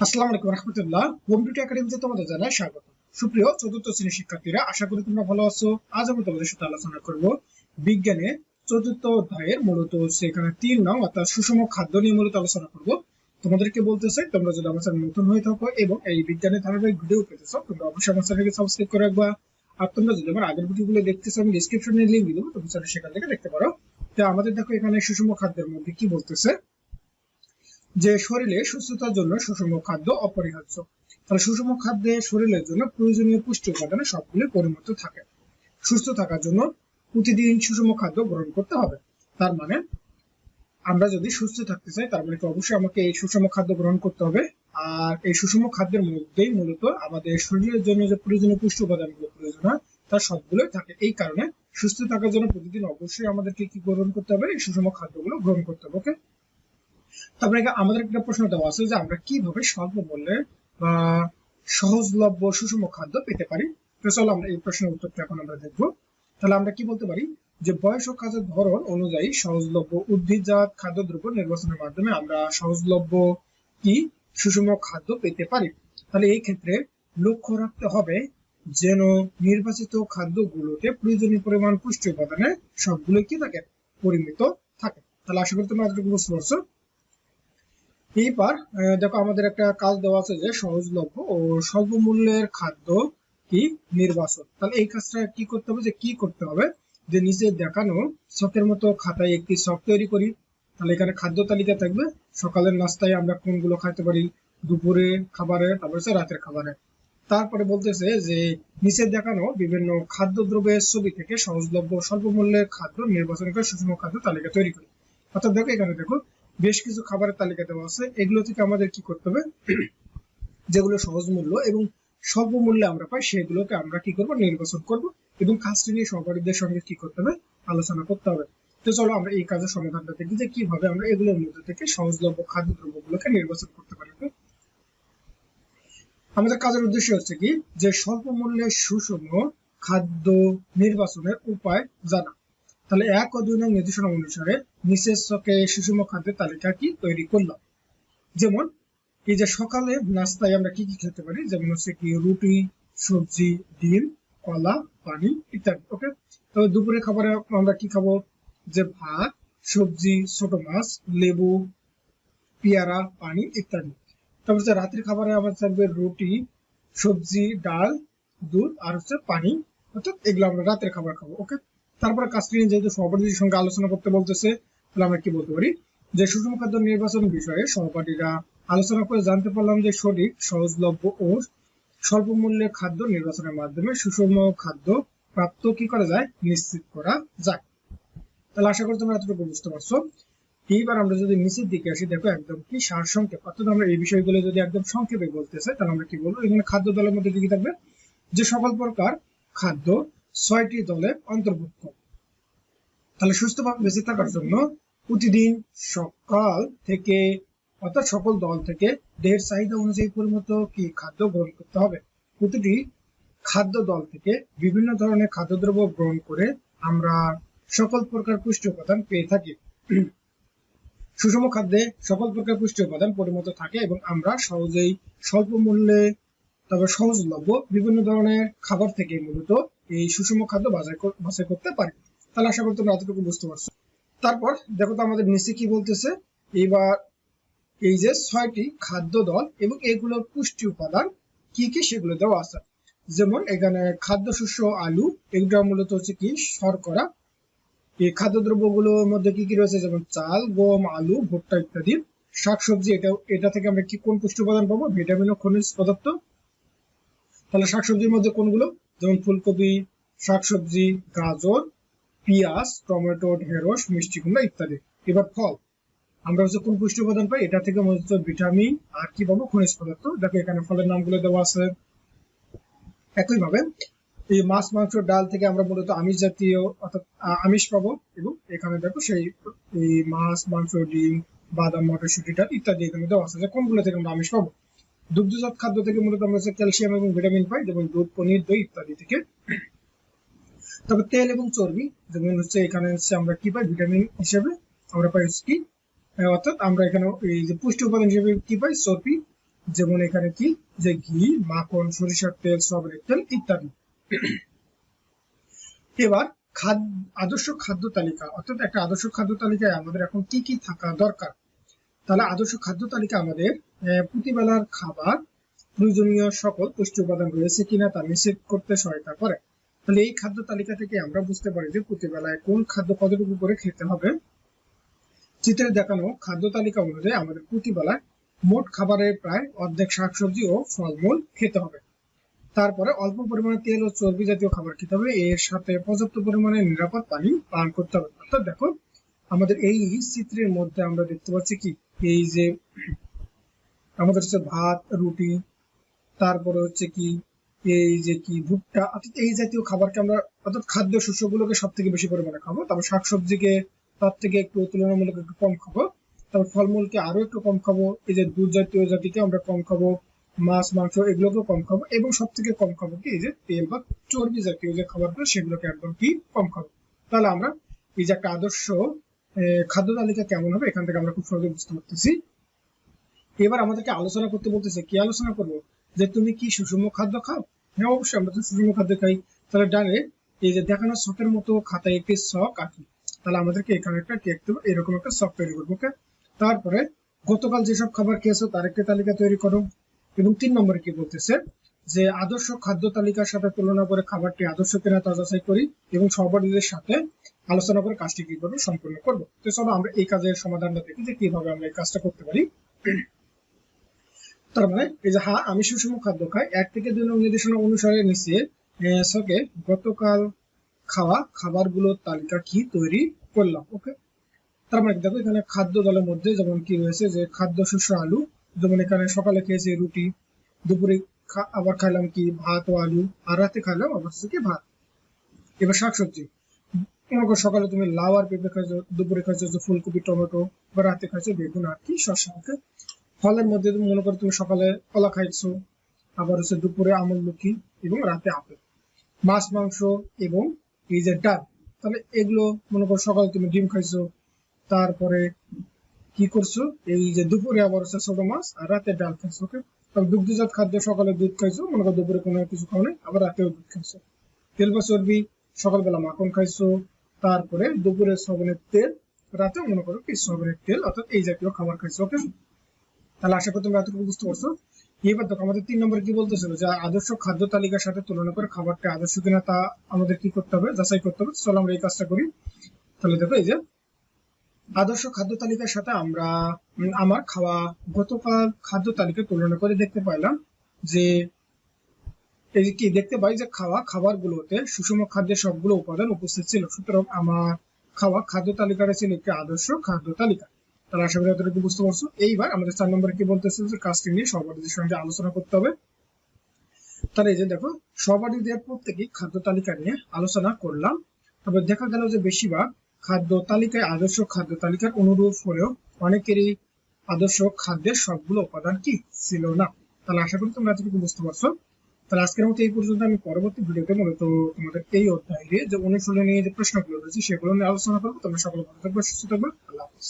আসসালামু আলাইকুম রহমতুল্লাহ। কম্পিউটার একাডেমিতে তোমাদের জানাই স্বাগত। সুপ্রিয় চতুর্থ শ্রেণির শিক্ষার্থীরা, আশা করি তোমরা ভালো আছো। আজ আমি তোমাদের সাথে আলোচনা করব বিজ্ঞানে চতুর্থ অধ্যায়ের মূলত সেখানে তিন নং, অর্থাৎ সুষম খাদ্য নিয়ে মূলত আলোচনা করব। তোমাদেরকে বলতেছে, তোমরা যদি আমার চ্যানেল নতুন হয়ে থাকো এবং এই বিজ্ঞানের ধারাবাহিক ভিডিও পেতে চাও তোমরা অবশ্যই আমার চ্যানেলকে সাবস্ক্রাইব করে রাখবা। আর তোমরা যদি আমার আগের ভিডিওগুলো দেখতে চাও আমি ডিসক্রিপশনে দিয়ে দেবো, তুমি সেখান থেকে দেখতে পারো। তো আমাদের দেখো এখানে সুষম খাদ্যের মধ্যে কি বলতেছে? যে শরীরে সুস্থতার জন্য সুষম খাদ্য অপরিহার্য। তাহলে সুষম খাদ্যে শরীরের জন্য প্রয়োজনীয় পুষ্টি উপাদানে সবগুলি পরিমিত থাকে। সুস্থ থাকার জন্য প্রতিদিন সুষম খাদ্য গ্রহণ করতে হবে। তার মানে আমরা যদি সুস্থ থাকতে চাই, তার মানে অবশ্যই আমাকে এই সুষম খাদ্য গ্রহণ করতে হবে। আর এই সুষম খাদ্যের মধ্যেই মূলত আমাদের শরীরের জন্য যে প্রয়োজনীয় পুষ্টি উপাদানগুলো প্রয়োজন হয়, তার সবগুলোই থাকে। এই কারণে সুস্থ থাকার জন্য প্রতিদিন অবশ্যই আমাদেরকে কি গ্রহণ করতে হবে? এই সুষম খাদ্যগুলো গ্রহণ করতে হবে, ওকে? তারপরে আমাদের একটা প্রশ্ন দেওয়া আছে যে আমরা কীভাবে স্বল্প মূল্যে সহজলভ্য সুষম খাদ্য পেতে পারি? তো চলো আমরা এই প্রশ্নের উত্তরটা এখন আমরা দেখব। তাহলে আমরা কি বলতে পারি? যে বয়স ও ধরন অনুযায়ী সহজলভ্য উদ্ভিদজাত খাদ্যদ্রব্য নির্বাচনের মাধ্যমে আমরা সহজলভ্য কি সুষম খাদ্য পেতে পারি? তাহলে এই ক্ষেত্রে লক্ষ্য রাখতে হবে যেন নির্বাচিত খাদ্যগুলোতে প্রয়োজনীয় পরিমাণ পুষ্টি উপাদানে সবগুলো কি থাকে? পরিমিত থাকে। তাহলে আশা করি বুঝতে পারছ। এইবার দেখো আমাদের একটা কাজ দেওয়া আছে যে সহজলভ্য ও স্বল্প মূল্যের খাদ্য কি? নির্বাচন। তাহলে এই কাজটা কি করতে হবে? যে কি করতে হবে? যে নিচে দেখানো শখের মতো খাতায় একটি শখ তৈরি করি। তাহলে এখানে খাদ্য তালিকা থাকবে। সকালের নাস্তায় আমরা কোনগুলো খাইতে পারি? দুপুরে খাবারে, তারপরে হচ্ছে রাতের খাবারে। তারপরে বলতেছে যে নিচে দেখানো বিভিন্ন খাদ্য দ্রব্যের ছবি থেকে সহজলভ্য স্বল্প মূল্যের খাদ্য নির্বাচন করে সুষম খাদ্য তালিকা তৈরি করি। অর্থাৎ দেখো এখানে দেখো বেশ কিছু খাবারের তালিকা দেওয়া আছে। এগুলো থেকে আমাদের কি করতে হবে? যেগুলো সহজ মূল্য এবং স্বল্প মূল্যে আমরা পাই, সেগুলোকে আমরা কি করব? নির্বাচন করব এবং কাজটি নিয়ে সহকারীদের সঙ্গে কি করতে হবে? আলোচনা করতে হবে। তো চলো আমরা এই কাজের সমাধানটা দেখি যে কীভাবে আমরা এগুলোর মধ্যে থেকে সহজলভ্য খাদ্য দ্রব্যগুলোকে নির্বাচন করতে পারি। আমাদের কাজের উদ্দেশ্য হচ্ছে কি? যে স্বল্প মূল্যে সুষম খাদ্য নির্বাচনের উপায় জানা। তাহলে এক ও দুই নং নির্দেশনা অনুসারে নিচের চকে সুষম খাদ্যের তালিকা কি তৈরি করলাম? যেমন, এই যে সকালে নাস্তায় আমরা কি কি খেতে পারি? যেমন হচ্ছে কি রুটি, সবজি, ডিম, কলা, পানি ইত্যাদি, ওকে? তবে দুপুরে খাবারে আমরা কি খাব? যে ভাত, সবজি, ছোট মাছ, লেবু, পেয়ারা, পানি ইত্যাদি। তারপর হচ্ছে রাত্রি খাবারে আমার থাকবে রুটি, সবজি, ডাল, দুধ আর হচ্ছে পানি। অর্থাৎ এগুলো আমরা রাতের খাবার খাব, ওকে? তারপরে কাজটি নিয়ে যেহেতু সহপাঠীদের সঙ্গে আলোচনা করতে বলতেছে, তাহলে আমরা কি বলতে পারি? যে সুষম খাদ্য নির্বাচন বিষয়ে সহপাঠীরা আলোচনা করে জানতে পারলাম যে সঠিক, সহজলভ্য ও স্বল্প মূল্যে খাদ্য নির্বাচনের মাধ্যমে সুষম খাদ্য প্রাপ্ত কি করা যায় নিশ্চিত করা যায়। তাহলে আশা করি তোমরা এতটুকু বুঝতে পারছ। এইবার আমরা যদি নিচের দিকে আসি, দেখো একদম কি সার সংক্ষেপ অর্থাৎ আমরা এই বিষয়গুলো যদি একদম সংক্ষেপে বলতে চাই, তাহলে আমরা কি বলব? এখানে খাদ্য দলের মধ্যে কি থাকবে? যে সকল প্রকার খাদ্য ছয়টি দলে অন্তর্ভুক্ত। তাহলে সুস্থভাবে বেঁচে থাকার জন্য প্রতিদিন সকাল থেকে, অর্থাৎ সকল দল থেকে দেহের চাহিদা অনুযায়ী পরিমত কি খাদ্য গ্রহণ করতে হবে? প্রতিটি খাদ্য দল থেকে বিভিন্ন ধরনের খাদ্যদ্রব্য গ্রহণ করে আমরা সকল প্রকার পুষ্টি উপাদান পেয়ে থাকি। সুষম খাদ্যে সকল প্রকার পুষ্টি উপাদান পরিমত থাকে এবং আমরা সহজেই স্বল্প মূল্যে তবে সহজলভ্য বিভিন্ন ধরনের খাবার থেকে মূলত এই সুষম খাদ্য বাজার করতে পারি। তাহলে আশা করি তোমরা এতটুকু বুঝতে পারছ। তারপর দেখো তো আমাদের নিচে কি বলতেছে, এইবার এই যে ছয়টি খাদ্য দল এবং এগুলোর পুষ্টি উপাদান কি কি সেগুলো দেওয়া আছে। যেমন এখানে খাদ্য শস্য, আলু, এগুলো মূলত হচ্ছে কি, শর্করা। এই খাদ্যদ্রব্যগুলোর মধ্যে কি কি রয়েছে? যেমন চাল, গম, আলু, ভুট্টা ইত্যাদি। শাকসবজি, এটা এটা থেকে আমরা কি কোন পুষ্টি উপাদান পাবো? ভিটামিন ও খনিজ পদার্থ। তাহলে শাকসবজির মধ্যে কোনগুলো? যেমন ফুলকপি, শাকসবজি, গাজর, পেঁয়াজ, টমেটো, ঢেঁড়স, মিষ্টি কুমড়া ইত্যাদি। এবার ফল। আমরা হচ্ছে কোন পুষ্টি উপাদান পাই? এটা থেকে মূলত ভিটামিন, আর কি পাবো? খনিজ পদার্থ। দেখো, এখানে ফলের নামগুলো দেওয়া আছে। একইভাবে এই মাছ, মাংস, ডাল থেকে আমরা মূলত আমিষ জাতীয় অর্থাৎ আমিষ পাবো এবং এখানে দেখো সেই, এই মাছ, মাংস, ডিম, বাদাম, মটরশুটি, ডাল ইত্যাদি এখানে দেওয়া আছে যে কোনগুলো থেকে আমরা আমিষ পাবো? দুগ্ধজাত খাদ্য থেকে মূলত আমরা ক্যালসিয়াম এবং ভিটামিন পাই, যেমন দুধ, পনির, দই ইত্যাদি থেকে। তবে তেল এবং চর্বি, যেমন হচ্ছে এখানে হচ্ছে আমরা কি পাই? ভিটামিন হিসেবে আমরা পাই হচ্ছে কি? অর্থাৎ আমরা এখানে এই যে পুষ্টি উপাদান হিসেবে কি পাই? চর্বি, যেমন এখানে কি? যে ঘি, মাখন, সরিষার তেল সয়াবিনের তেল ইত্যাদি। এবার খাদ্য আদর্শ খাদ্য তালিকা, অর্থাৎ একটা আদর্শ খাদ্য তালিকায় আমাদের এখন কি কি থাকা দরকার? তাহলে আদর্শ খাদ্য তালিকা আমাদের প্রতিবেলার খাবার, প্রয়োজনীয় সকল পুষ্টি উপাদান রয়েছে কিনা তা নিশ্চিত করতে সহায়তা করে। তাহলে এই খাদ্য তালিকা থেকে আমরা বুঝতে পারি যে প্রতিবেলায় কোন খাদ্য কতটুকু করে খেতে হবে। চিত্রে দেখানো খাদ্য তালিকা অনুযায়ী আমাদের প্রতিবেলায় মোট খাবারের প্রায় অর্ধেক শাকসবজি ও ফলমূল খেতে হবে। তারপরে অল্প পরিমাণে তেল ও চর্বি জাতীয় খাবার খেতে হবে। এর সাথে পর্যাপ্ত পরিমাণে নিরাপদ পানি পান করতে হবে। অর্থাৎ দেখো, আমাদের এই চিত্রের মধ্যে আমরা দেখতে পাচ্ছি কি? এই যে আমাদের হচ্ছে ভাত, রুটি, তারপরে হচ্ছে কি, এই যে কি, ভুট্টা, অর্থাৎ এই জাতীয় খাবারকে আমরা, অর্থাৎ খাদ্য শস্যগুলোকে সব থেকে বেশি পরিমাণে খাব। তারপর শাকসবজিকে তার থেকে একটু তুলনামূলক একটু কম খাব। তারপর ফলমূলকে আরও একটু কম খাব। এই যে দুধ জাতীয় জাতিকে আমরা কম খাব, মাছ, মাংস এগুলোকেও কম খাব এবং সব থেকে কম খাব কি, এই যে তেল বা চর্বি জাতীয় যে খাবারগুলো, সেগুলোকে একদম কি, কম খাব। তাহলে আমরা এই যে একটা আদর্শ খাদ্য তালিকা কেমন হবে? এখান থেকে আমরা খুব সহজে বুঝতে পারতেছি। এবার আমাদেরকে আলোচনা করতে বলতেছে, কি আলোচনা করব? যে তুমি কি সুষম খাদ্য খাও? হ্যাঁ অবশ্যই আমরা তো সুষম খাদ্য খাই। তাহলে ডানে, এই যে দেখানো শখের মতো খাতায় একটি শখ আঁকি তাহলে আমাদেরকে এখানে একটা কি আঁকতে এরকম একটা শখ তৈরি করব ওকে তারপরে গতকাল যেসব খাবার খেয়েছো, তার একটি তালিকা তৈরি করো। এবং তিন নম্বরে কি বলতেছে? যে আদর্শ খাদ্য তালিকার সাথে তুলনা করে খাবারটি আদর্শ কিনা তা যাচাই করি এবং সহপাঠীদের সাথে আলোচনা করে কাজটি কীভাবে সম্পূর্ণ করব। তো চলো আমরা এই কাজের সমাধানটা দেখি যে কীভাবে আমরা এই কাজটা করতে পারি। তার মানে এই যে হা, আমি সুষম খাদ্য খাই, এক থেকে দুই নং নির্দেশনা অনুসারে নিচে ছকে গতকাল খাওয়া খাবারগুলোর তালিকা কি তৈরি করলাম, ওকে? তার মানে দেখো এখানে খাদ্য দলের মধ্যে যেমন কি রয়েছে যে খাদ্য শস্য, আলু, যেমন এখানে সকালে খেয়েছি রুটি, দুপুরে আবার খাইলাম কি ভাত ও আলু, আর রাতে খাইলাম আবার কি ভাত। এবার শাকসবজি মনে করো সকালে তুমি লাউ আর পেঁপে খাইছো, দুপুরে খাইছো, যে ফুলকপি, টমেটো বা রাতে খাইছো, বেগুন আর কি শসা, ওকে? ফলের মধ্যে তুমি মনে করো তুমি সকালে কলা খাইছো, আবার হচ্ছে দুপুরে আমলকি এবং রাতে আপেল, মাছ, মাংস এবং এই যে ডাল। তাহলে এগুলো মনে করো সকালে তুমি ডিম খাইছো, তারপরে কি করছ? এই যে দুপুরে আবার হচ্ছে ছোট মাছ আর রাতে ডাল খাইছো, ওকে? তবে দুগ্ধজাত খাদ্য সকালে দুধ খাইছো, মনে করো দুপুরে কোনো কিছু খাও নাই, আবার রাতেও দুধ খাইছো। তেল বা চর্বি, সকালবেলা মাখন খাইছো তারপরে দুপুরে সবনের তেল, রাতে মনে করো কি সবনের তেল, অর্থাৎ এই জাতীয় খাবার খাইছো ওকে তাহলে আশা করি তুমি এতটুকু বুঝতে পারছ। এবার দেখো, আমাদের তিন নম্বরে কি বলতেছিল? যে আদর্শ খাদ্য তালিকার সাথে তুলনা করে খাবারটা আদর্শ কিনা তা আমাদের কি করতে হবে? যাচাই করতে হবে। চলো আমরা এই কাজটা করি। তাহলে দেখো, এই যে আদর্শ খাদ্য তালিকার সাথে আমরা আমার খাওয়া গতকাল খাদ্য তালিকা তুলনা করে দেখতে পাইলাম যে কি দেখতে পাই যে খাওয়া খাবারগুলোতে সুষম খাদ্যের সবগুলো উপাদান উপস্থিত ছিল। সুতরাং আমার খাওয়া খাদ্য তালিকাটা ছিল একটি আদর্শ খাদ্য তালিকা। তাহলে আশা করি এতটুকু বুঝতে পারছ। এইবার আমাদের চার নম্বরে কি বলতেছে যে কাজটি নিয়ে সহপাঠীদের সঙ্গে আলোচনা করতে হবে। তাহলে এই যে দেখো, সহপাঠীদের প্রত্যেকেই খাদ্য তালিকা নিয়ে আলোচনা করলাম। তবে দেখা গেল যে বেশিরভাগ খাদ্য তালিকায় আদর্শ খাদ্য তালিকার অনুরূপ হলেও অনেকেরই আদর্শ খাদ্যের সবগুলো উপাদান কি ছিল না। তাহলে আশা করি তোমরা এতটুকু বুঝতে পারছ। তাহলে আজকের মতো এই পর্যন্ত আমি পরবর্তী ভিডিওতে মূলত তোমাদের এই অধ্যায়ে যে অনুশীলনী যে প্রশ্নগুলো রয়েছে সেগুলো নিয়ে আলোচনা করব। তোমরা সকলে ভালো থাকবে, সুস্থ থাকবে। আল্লাহ হাফিজ।